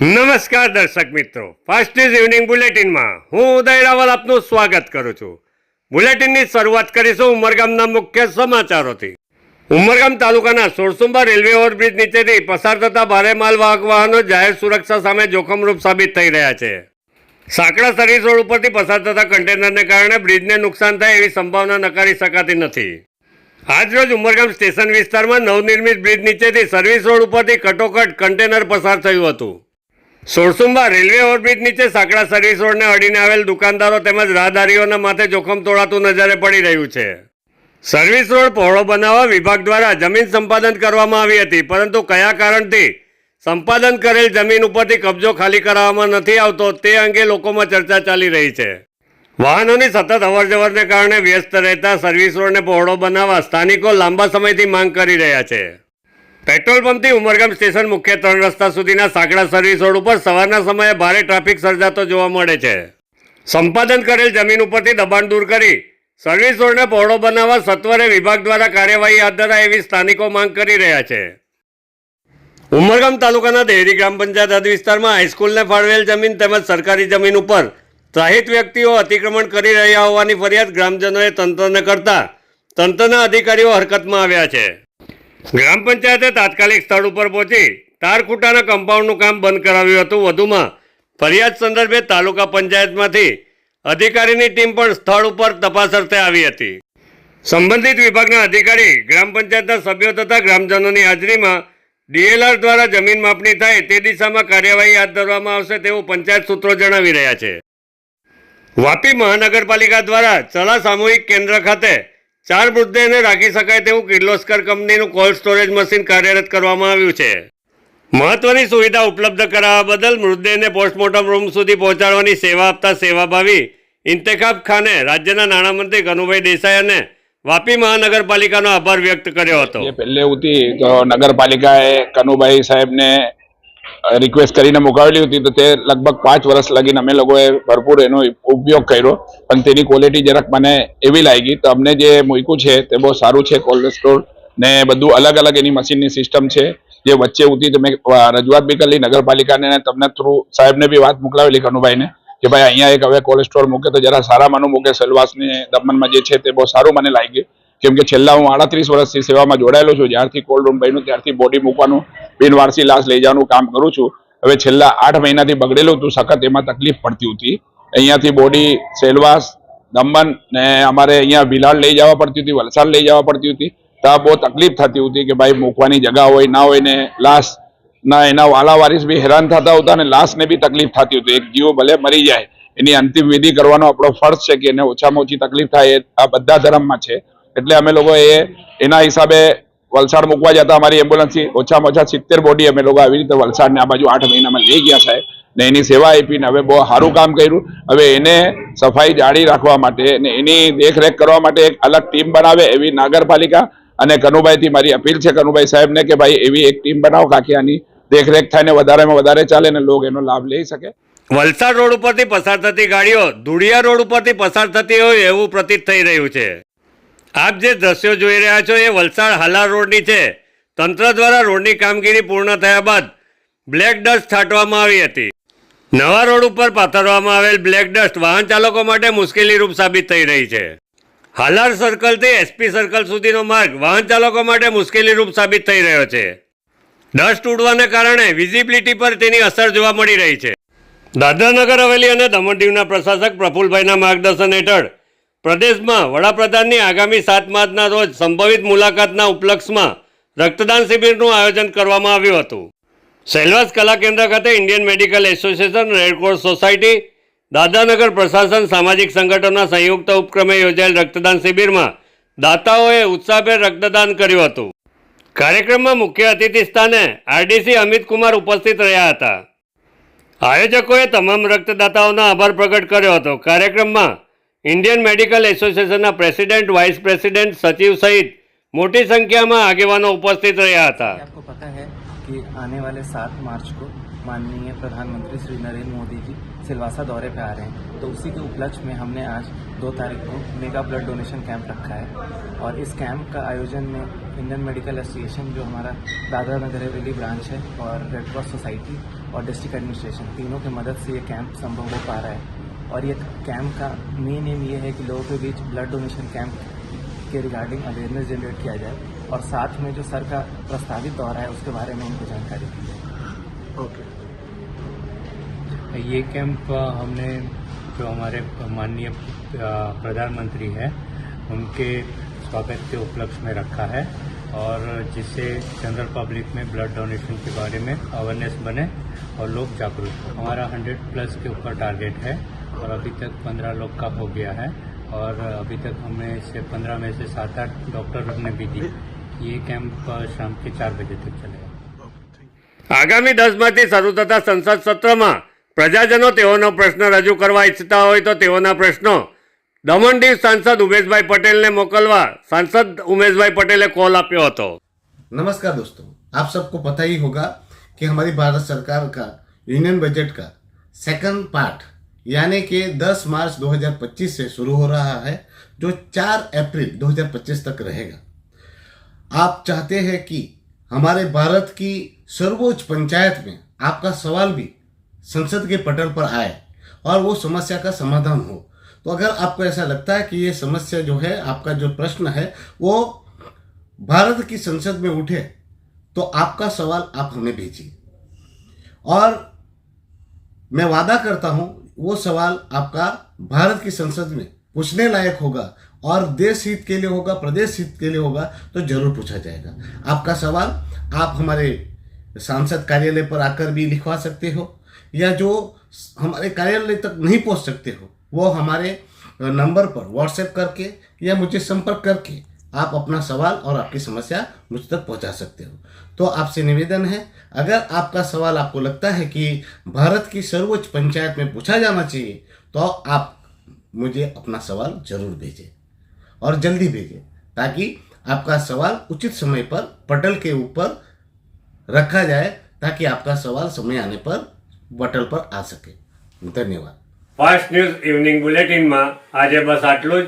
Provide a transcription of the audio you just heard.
નમસ્કાર દર્શક મિત્રો. ફાસ્ટ ઇઝ ઇવનિંગ બુલેટિનમાં હું ઉદય રાવલ આપનું સ્વાગત કરું છું. બુલેટિનની શરૂઆત કરીશું ઉમરગામના મુખ્ય સમાચારોથી. ઉમરગામ તાલુકાના સોરસુંબા રેલવે ઓવરબ્રિજ નીચેથી પસાર થતા ભારે માલવાહક વાહનો જાહેર સુરક્ષા સામે જોખમરૂપ સાબિત થઈ રહ્યા છે. સાંકડા સર્વિસ રોડ ઉપરથી પસાર થતા કન્ટેનરને કારણે બ્રિજને નુકસાન થાય એવી સંભાવના નકારી શકાતી નથી. આજરોજ ઉમરગામ સ્ટેશન વિસ્તારમાં નવનિર્મિત બ્રિજ નીચેથી સર્વિસ રોડ ઉપરથી કટોકટ કન્ટેનર પસાર થયું હતું. સોરસુંબા રેલવે ઓવરબ્રિજ નીચે સાંકડા સર્વિસ રોડને અડીને આવેલ દુકાનદારો તેમજ રાહદારીઓના માથે જોખમ તોડાતું નજરે પડી રહ્યું છે. સર્વિસ રોડ પહોળો બનાવવા વિભાગ દ્વારા જમીન સંપાદન કરવામાં આવી હતી, પરંતુ કયા કારણથી? સંપાદન કરેલ જમીન ઉપરથી કબજો ખાલી કરાવવામાં નથી આવતો, તે અંગે લોકોમાં ચર્ચા ચાલી રહી છે. વાહનોની સતત અવરજવરને કારણે વ્યસ્ત રહેતા સર્વિસ રોડને પહોળો બનાવવા સ્થાનિકો લાંબા સમયથી માંગ કરી રહ્યા છે. પેટ્રોલ પંપથી ઉમરગામ સ્ટેશન મુખ્ય ત્રણ રસ્તા સુધીના સાંકડા સર્વિસ રોડ ઉપર સવારના સમયે ભારે ટ્રાફિક સર્જાતો જોવા મળે છે. સંપાદન કરેલ જમીન ઉપરથી દબાણ દૂર કરી સર્વિસ રોડને પહોળો બનાવવા સત્વરે વિભાગ દ્વારા કાર્યવાહી હાથ ધરાય એવી સ્થાનિકો માંગ કરી રહ્યા છે. ઉમરગામ તાલુકાના દેહરી ગ્રામ પંચાયત હદ વિસ્તારમાં હાઈસ્કૂલને ફાળવેલ જમીન તેમજ સરકારી જમીન ઉપર ત્રાહિત વ્યક્તિઓ અતિક્રમણ કરી રહ્યા હોવાની ફરિયાદ ગ્રામજનોએ તંત્રને કરતા તંત્રના અધિકારીઓ હરકતમાં આવ્યા છે. ગ્રામ પંચાયતે તાત્કાલિક સ્થળ ઉપર પહોંચી તારખૂટાના કમ્પાઉન્ડનું કામ બંધ કરાવ્યું હતું. વધુમાં ફરિયાદ સંદર્ભે તાલુકા પંચાયતમાંથી અધિકારીની ટીમ પણ સ્થળ ઉપર તપાસ અર્થે આવી હતી. સંબંધિત વિભાગના અધિકારી, ગ્રામ પંચાયતના સભ્યો તથા ગ્રામજનોની હાજરીમાં ડીએલઆર દ્વારા જમીન માપણી થાય તે દિશામાં કાર્યવાહી હાથ ધરવામાં આવશે તેવું પંચાયત સૂત્રો જણાવી રહ્યા છે. વાપી મહાનગરપાલિકા દ્વારા ચલા સામૂહિક કેન્દ્ર ખાતે ચાર મૃતદેહને રાખી શકાય તેવું કિર્લોસ્કર કંપનીનું કોલ્ડ સ્ટોરેજ મશીન કાર્યરત કરવામાં આવ્યું છે. મહત્વની સુવિધા ઉપલબ્ધ કરાવવા બદલ મૃતદેહને પોસ્ટમોર્ટમ રૂમ સુધી પહોંચાડવાની સેવા આપતા સેવાભાવી ઇન્તેખાબ ખાને રાજ્યના નાણામંત્રી કનુભાઈ દેસાઈ અને વાપી મહાનગરપાલિકાનો આભાર વ્યક્ત કર્યો હતો. પહેલે હતી તો નગરપાલિકાએ કનુભાઈ સાહેબને રિક્વેસ્ટ કરીને મુકાવેલી હતી તો તે લગભગ પાંચ વર્ષ લગીને અમે લોકોએ ભરપૂર એનો ઉપયોગ કર્યો. પણ તેની ક્વોલિટી જરાક મને એવી લાગી તો અમને જે મૂક્યું છે તે બહુ સારું છે કોલેસ્ટ્રોલ ને બધું અલગ અલગ એની મશીનની સિસ્ટમ છે. જે વચ્ચે ઉતી તમે રજૂઆત બી કરી નગરપાલિકાને તમને થ્રુ સાહેબને બી વાત મોકલાવેલી કનુભાઈને કે ભાઈ અહીંયા એક હવે કોલેસ્ટ્રોલ મૂકે તો જરા સારામાંનું મૂકે, સેલવાસને દમનમાં જે છે તે બહુ સારું મને લાગ્યું. કેમ કે છેલ્લા હું આડત્રીસ વર્ષથી સેવામાં જોડાયેલો છું, જ્યારથી કોલ્ડ રૂમ બન્યું, ત્યારથી બોડી મૂકવાનું બિનવારસી લાશ લઈ જવાનું કામ કરું છું. હવે છેલ્લા આઠ મહિનાથી બગડેલું હતું સખત એમાં તકલીફ પડતી હતી. અહીંયાથી બોડી સેલવાસ દમણ ને અમારે અહીંયા ભિલાડ લઈ જવા પડતી હતી, વલસાડ લઈ જવા પડતી હતી. તો બહુ તકલીફ થતી હતી કે ભાઈ મૂકવાની જગા હોય, ના હોય ને લાશ, ના એના વાલા વારીસ બી હેરાન થતા હતા અને લાશને બી તકલીફ થતી હતી. એક જીવો ભલે મરી જાય, એની અંતિમ વિધિ કરવાનો આપણો ફર્જ છે કે એને ઓછામાં ઓછી તકલીફ થાય આ બધા ધર્મમાં છે. એટલે અમે લોકો એ, એના હિસાબે વલસાડ મૂકવા જતા અમારી એમ્બ્યુલન્સથી ઓછામાં ઓછા સિત્તેર બોડી અમે લોકો આવી રીતે વલસાડને આ બાજુ આઠ મહિનામાં લઈ ગયા સાહેબ ને એની સેવા આપીને હવે બહુ સારું કામ કર્યું. હવે એને સફાઈ જાળી રાખવા માટે ને એની દેખરેખ કરવા માટે એક અલગ ટીમ બનાવે એવી નગરપાલિકા અને કનુભાઈથી મારી અપીલ છે કનુભાઈ સાહેબને કે ભાઈ એવી એક ટીમ બનાવો કાકી દેખરેખ થાય ને વધારેમાં વધારે ચાલે ને લોકો એનો લાભ લઈ શકે. વલસાડ રોડ ઉપરથી પસાર થતી ગાડીઓ ધુડિયા રોડ ઉપરથી પસાર થતી હોય એવું પ્રતીત થઈ રહ્યું છે. આપ જે દ્રશ્યો જોઈ રહ્યા છો એ વલસાડ હાલાર રોડની છે. તંત્ર દ્વારા રોડની કામગીરી પૂર્ણ થયા બાદ બ્લેક ડસ્ટ છાંટવામાં આવી હતી. નવા રોડ ઉપર પાથરવામાં આવેલ બ્લેક ડસ્ટ વાહન ચાલકો માટે મુશ્કેલીરૂપ સાબિત થઈ રહી છે. હાલાર સર્કલથી એસપી સર્કલ સુધીનો માર્ગ વાહન ચાલકો માટે મુશ્કેલીરૂપ સાબિત થઈ રહ્યો છે. ડસ્ટ ઉડવાને કારણે વિઝિબિલિટી પર તેની અસર જોવા મળી રહી છે. દાદરાનગર હવેલી અને દમણ દીવના પ્રશાસક પ્રફુલભાઈના માર્ગદર્શન હેઠળ પ્રદેશમાં વડાપ્રધાનની આગામી સાત માર્ચના રોજ સંભવિત મુલાકાતના ઉપલક્ષમાં રક્તદાન શિબિરનું આયોજન કરવામાં આવ્યું હતું. સેલવાસ કલા કેન્દ્ર ખાતે Indian medical association Red Cross society, Dadanagar પ્રશાસન, સામાજિક સંગઠનોના સંયુક્ત ઉપક્રમે યોજાયેલ રક્તદાન શિબિરમાં દાતાઓએ ઉત્સાહભેર રક્તદાન કર્યું હતું. કાર્યક્રમમાં મુખ્ય અતિથિ સ્થાને આરડીસી અમિત કુમાર ઉપસ્થિત રહ્યા હતા. આયોજકોએ તમામ રક્તદાતાઓનો આભાર પ્રગટ કર્યો હતો. કાર્યક્રમમાં ઇન્ડિયન મેડિકલ એસોસિએશનના પ્રેસિડેન્ટ વાઇસ પ્રેસિડેન્ટ સચિવ સહિત મોટી સંખ્યામાં આગેવાનો ઉપસ્થિત રહ્યા હતા आपको पता है कि आने वाले सात मार्च को माननीय प्रधानमंत्री श्री नरेंद्र मोदी जी सिलवासा दौरे पे आ रहे हैं तो उसी के उपलक्ष्य में हमने आज दो तारीख को मेगा ब्लड डोनेशन कैंप रखा है और इस कैंप का आयोजन में इंडियन मेडिकल एसोसिएशन जो हमारा दादरा नगर हवेली ब्रांच है और रेड क्रॉस सोसाइटी और डिस्ट्रिक्ट एडमिनिस्ट्रेशन तीनों की मदद से ये कैंप संभव हो पा रहा है और ये कैंप का मेन एम ये है कि लोगों के बीच ब्लड डोनेशन कैंप के रिगार्डिंग अवेयरनेस जनरेट किया जाए और साथ में जो सर का प्रस्तावित दौरा है उसके बारे में उनको जानकारी दी जाए। ओके ये कैंप हमने जो हमारे माननीय प्रधानमंत्री हैं उनके स्वागत के उपलक्ष्य में रखा है और जिससे जनरल पब्लिक में ब्लड डोनेशन के बारे में अवेयरनेस बने और लोग जागरूक हमारा 100 प्लस के ऊपर टारगेट है। और अभी तक 15 लोग का हो गया है और अभी तक हमें से 15 में से सात आठ डॉक्टर ने भी दी ये कैंप अ, शाम के चार बजे तक चलेगा આગામી દસમાંથી શરૂ થતા સંસદ સત્રમાં પ્રજાજનો તેઓનો પ્રશ્ન રજૂ કરવા ઈચ્છતા હોય તો તેઓના પ્રશ્નો દમણ દીવ સાંસદ ઉમેશભાઈ પટેલને મોકલવા સાંસદ ઉમેશભાઈ પટેલે કોલ આપ્યો હતો नमस्कार दोस्तों आप सबको पता ही होगा कि हमारी भारत सरकार का यूनियन बजट का सेकंड पार्ट यानी कि 10 मार्च 2025 से शुरू हो रहा है, जो 4 अप्रैल 2025 तक रहेगा। आप चाहते हैं कि हमारे भारत की सर्वोच्च पंचायत में आपका सवाल भी संसद के पटल पर आए और वो समस्या का समाधान हो। तो अगर आपको ऐसा लगता है कि ये समस्या जो है, आपका जो प्रश्न है, वो भारत की संसद में उठे तो आपका सवाल आप हमें भेजिए। और मैं वादा करता हूँ वो सवाल आपका भारत की संसद में पूछने लायक होगा और देश हित के लिए होगा, प्रदेश हित के लिए होगा तो ज़रूर पूछा जाएगा। आपका सवाल, आप हमारे सांसद कार्यालय पर आकर भी लिखवा सकते हो, या जो हमारे कार्यालय तक नहीं पहुँच सकते हो, वो हमारे नंबर पर व्हाट्सएप करके या मुझे संपर्क करके आप अपना सवाल और आपकी समस्या मुझ तक पहुंचा सकते हो तो आपसे निवेदन है अगर आपका सवाल आपको लगता है कि भारत की सर्वोच्च पंचायत में पूछा जाना चाहिए तो आप मुझे अपना सवाल जरूर भेजें और जल्दी भेजें ताकि आपका सवाल उचित समय पर पटल के ऊपर रखा जाए ताकि आपका सवाल समय आने पर पटल पर आ सके धन्यवाद ફાસ્ટ ન્યૂઝ ઇવનિંગ બુલેટિનમાં આજે બસ આટલું જ